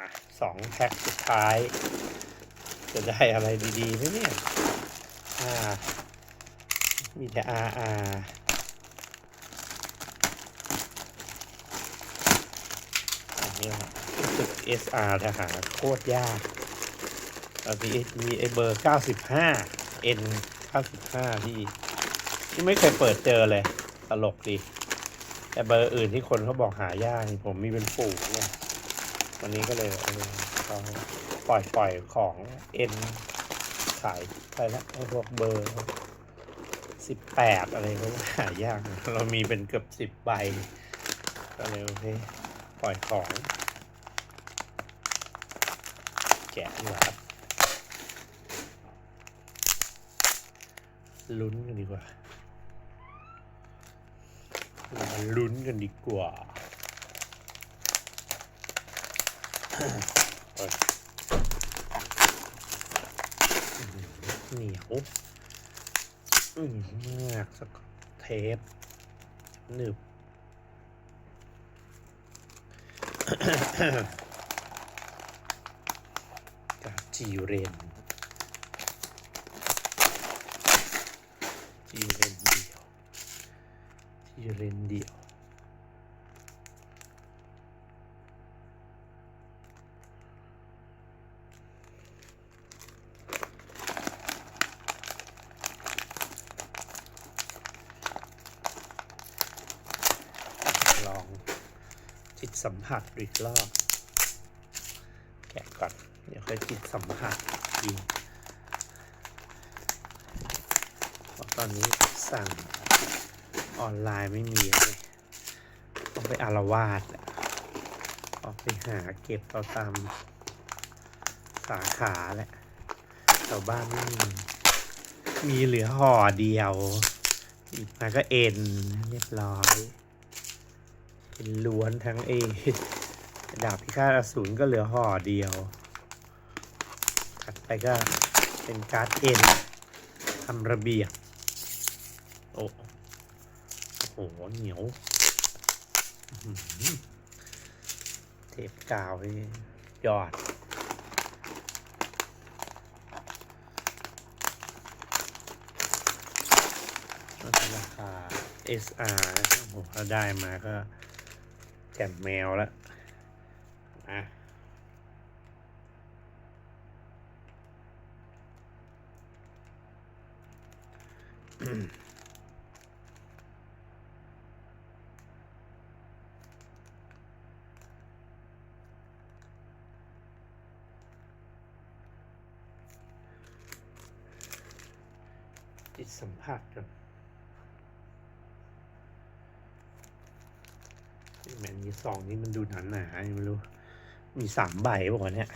อะสองแพ็คสุดท้าย จะได้อะไรดีๆไหมเนี่ยอ่ามีแต่ RR อันนี้ครับรู้สึก SR จะหาโคตรยากแล้วมีมีไอเบอร์ 95 N 95ที่ที่ไม่เคยเปิดเจอเลย ตลกดี แต่เบอร์อื่นที่คนเขาบอกหายากนี่ผมมีเป็นฝูงเนี่ย วันนี้ก็เลยเออเขาปล่อยปล่อยของเอ็นขายไปแล้วไอ้พวกเบอร์สิบแปดอะไรก็หายาก เรามีเป็นเกือบสิบใบ ก็เลยโอเค ปล่อยของ แกะดีกว่าครับลุ้นกันดีกว่ามาลุ้นกันดีกว่า โอ๊ย เหนียวอืมมากสักเทปหนึบกาจีเรนจีเรนเดียวจีเรนเดียว ลองจิ ตสัมผัสอีกรอบ แกะก่อน เดี๋ยวค่อยจิตสัมผัสดีเพราะตอนนี้สั่งออนไลน์ไม่มีเลยต้องไปอารวาสอออกไปหาเก็บเอาตามสาขาแหละแถวบ้านไม่มีมีเหลือห่อเดียว อีกมาก็เอ็นเรียบร้อย เป็นล้วนทั้งเอดาบพิฆาตอสูรก็เหลือห่อเดียว ถัดไปก็เป็นการ์ดเอ็นทำระเบียบ โอ้โห เหนียวเทปกาวนี่ยอด ราคา SR นะครับผมถ้าได้มาก็ แจ่มแมวแล้วนะจิตสัมผัสกัน แมนมีสองนี่มันดูหนาหนาไม่รู้ มีสามใบบอกว่าเนี่ย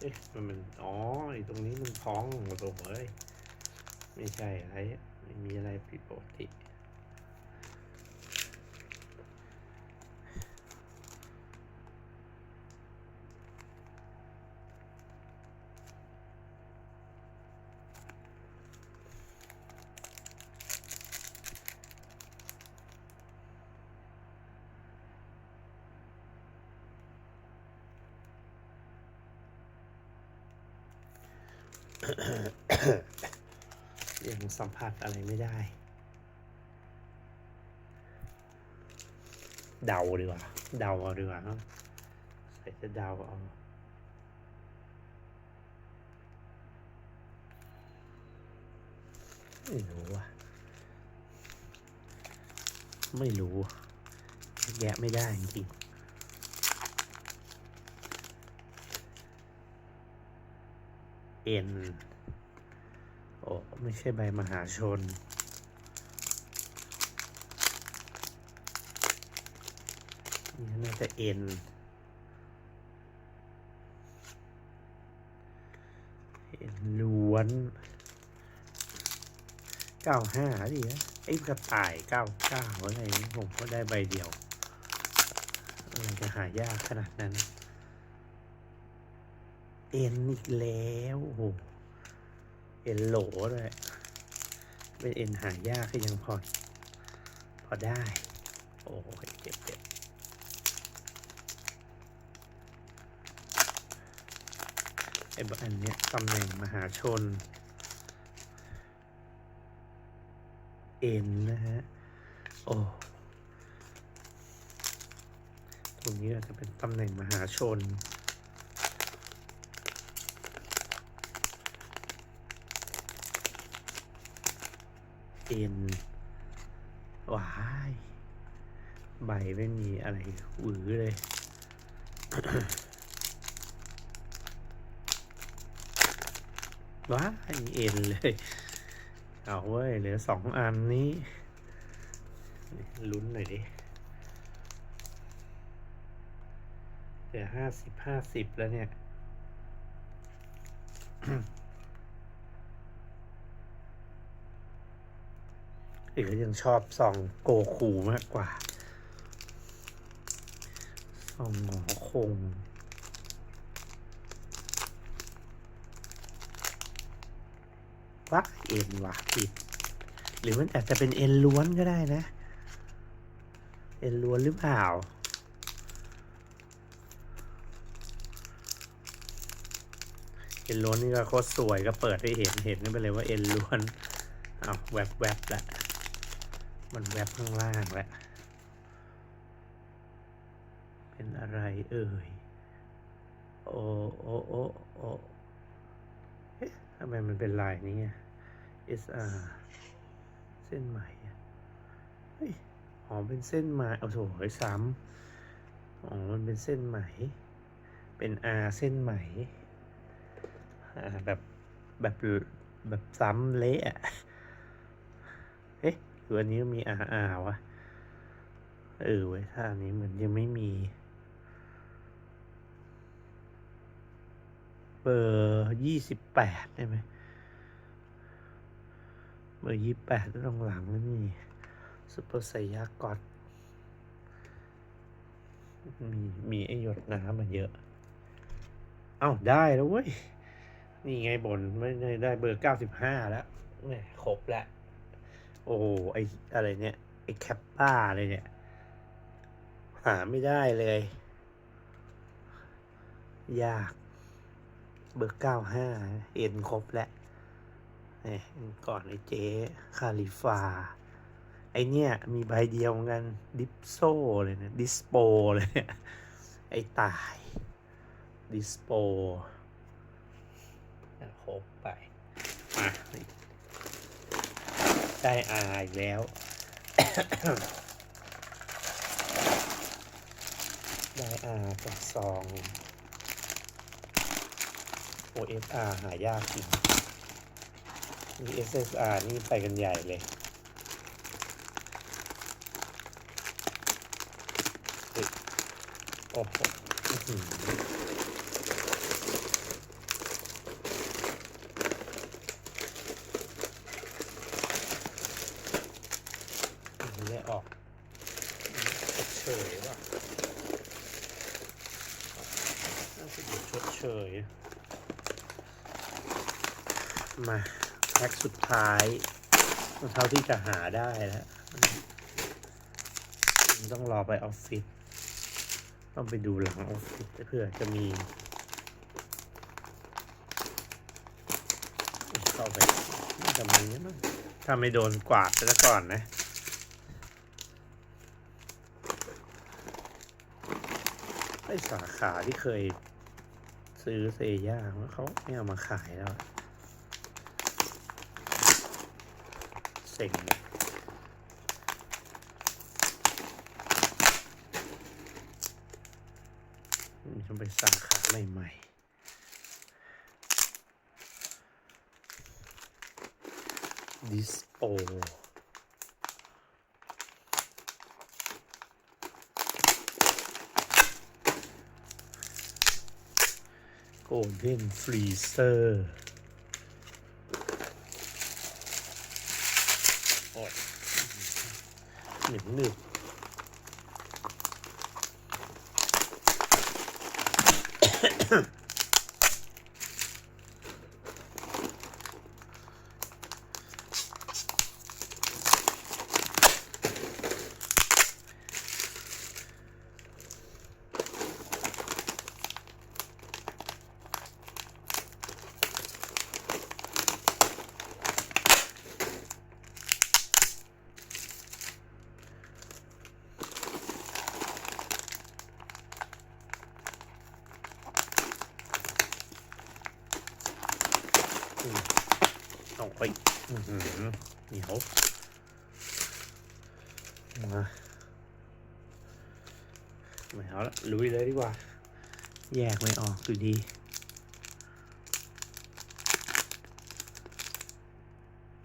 เอ๊ะมันมันอ๋อไอตรงนี้มันพ้องโอ้โหเอ้ยไม่ใช่อะไร ไม่มีอะไรผิดปกติ ยังสัมผัสอะไรไม่ได้ เดาดีกว่า เดาเอาดีกว่าใส่จะเดาเอาไม่รู้ว่ะไม่รู้ แยะไม่ได้จริง เอ็นโอ้ไม่ใช่ใบมหาชน นี่น่าจะเอ็นเอ็นล้วนเก้าห้าดิฮะไอ้กระต่ายเก้าเก้าอะไรอย่นผมก็ได้ใบเดียวอะไรจะหายากขนาดนั้น เอ็นอีกแล้วโอ้โหเอ็นโหลด้วยเป็นเอ็นหายากก็ยังพอ พอได้ โอ้ยเจ็บเจ็บไอ้อันเนี้ยตำแหน่งมหาชน เอ็นนะฮะ โอ้ตรงนี้อาจจะเป็นตำแหน่งมหาชน เอ็นวายใบไม่มีอะไรหวือเลย ว้ายเอ็นเลย เอาเว้ย เหลือสองอันนี้ ลุ้นหน่อยดิ เหลือห้าสิบห้าสิบแล้วเนี่ย เอ๋ยังชอบส่องโกคูมากกว่าส่องหงอคงวะเอ็นวะผิด หรือมันอาจจะเป็นเอ็นล้วนก็ได้นะ เอ็นล้วนหรือเปล่าเอ็นล้วนนี่ก็โคตรสวยก็เปิดให้เห็นเห็นกันไปเลยว่าเอ็นล้วน เอาวแวบๆแหละ มันแวบข้างล่างแหละ เป็นอะไรเอ่ย โอ้โอ้โอ้โอ้เอ๊ะทำไมมันเป็นลายนี้อะ SR เส้นใหม่อะเฮ้ยอ๋อเป็นเส้นไหมเอาโถไอ้ซ้ำอ๋อ มันเป็นเส้นไหมเป็น R เส้นไหม่แบบแบบแบบซ้ำเละอะเอ๊ะ หรืออันนี้มี RR วะเออเว้ยท่านี้เหมือนยังไม่มี เบอร์ยี่สิบแปดได้ไหมเบอร์ยี่แปดตรงหลังนี่ซุปเปอร์ไซยากอดมีมีไอหยดน้ำมาเยอะ เอ้า ได้แล้วเว้ย นี่ไงบนไม่ได้ได้เบอร์เก้าสิบห้าแล้วครบแล้ว อ้โหไออะไรเนี่ย ไอแคปป้าเลยเนี่ย หาไม่ได้เลย ยาก เบอร์เก้าห้าเอ็นครบแล้วเนี่ยก่อนไอเจ๊คาลิฟา ไอเนี่ย มีใบเดียวเหมือนกัน ดิปโซเลยนะดิสโปเลยเนี่ยไอตาย ดิสโปครบไป มา ได้อาอีกแล้ว ได้อาจากซอง OSR หายากจริงมี SSR นี่ไปกันใหญ่เลยโอ้โหอื้อหือ ไม่ได้ออกชดเชยว่ะน่าจะอยู่ชดเชยมาแพ็คสุดท้ายเท่าที่จะหาได้แล้วต้องรอไปออฟฟิศต้องไปดูหลังออฟฟิศเพื่อจะมีเข้าไปจะมีมั้งถ้าไม่โดนกวาดไปซะก่อนนะ ไอสาขาที่เคยซื้อเซย่าเขาไม่เอามาขายแล้วเซ็งนี่ต้องไปสาขาใหม่ๆดิสโป โกลเด้นฟรีเซอร์อดหนึบหนึบ อื้อหือ เหนียวมาไม่เอาละลุยเลยดีกว่า แยกไม่ออกอยู่ดี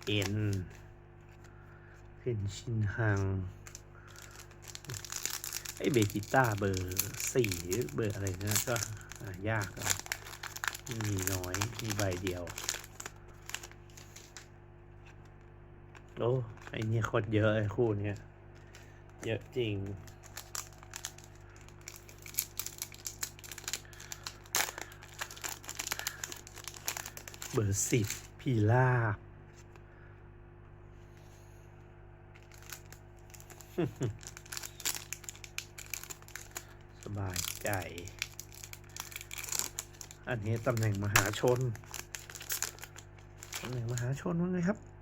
เอ็นเพนชินฮังไอเบจิต้าเบอร์สี่หรือเบอร์อะไรนะก็ยากอะมีน้อย มีใบเดียว โอ้ไอเนี่ยโคตรเยอะไอคู่เนี้ยเยอะจริง เบอร์สิบพีลาบสบายใจ อันนี้ตำแหน่งมหาชน ตำแหน่งมหาชนว่าไงครับ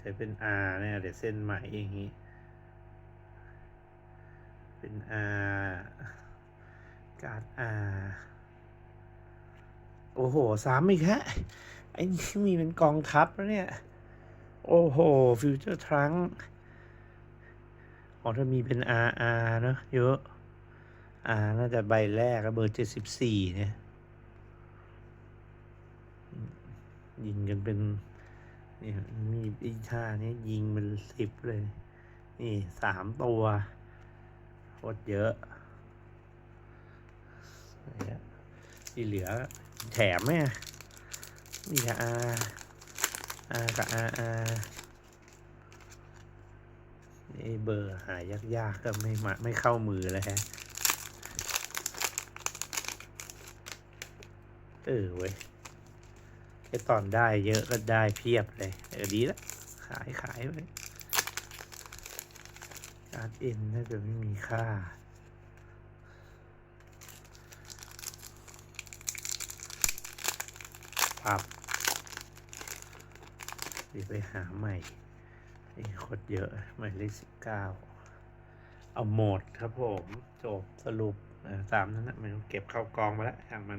ใช้เป็น R เนี่ยเดี๋ยวเส้นใหม่อย่างนี้ เป็น R การ์ด R โอ้โหสามอีกฮะ ไอ้นี่มีเป็นกองทัพแล้วเนี่ย โอ้โห ฟิวเจอร์ทรังอ๋อถ้ามีเป็น RR เนอะเยอะ R น่าจะใบแรกเบอร์เจ็ดสิบสี่เนี่ย ยิงกันเป็น นี่มีอีท่านี้ยิงเป็นสิบเลย นี่สามตัวโคตรเยอะนี่ยที่เหลือแถมไหมอะมีกับ R R กับ RR นี่เบอร์หายากๆก็ไม่มาไม่เข้ามือเลยฮะ เออเว้ย แค่ตอนได้เยอะก็ได้เพียบเลยเออดีละขายขายไปการ์ดเอ็นน่าจะไม่มีค่าปับเดี๋ยวไปหาใหม่นี่โคตรเยอะหมายเลขสิบเก้าเอาหมดครับผม จบสรุปอ่าตามนั้นนะมันเก็บเข้ากองมาแล้วอย่างมัน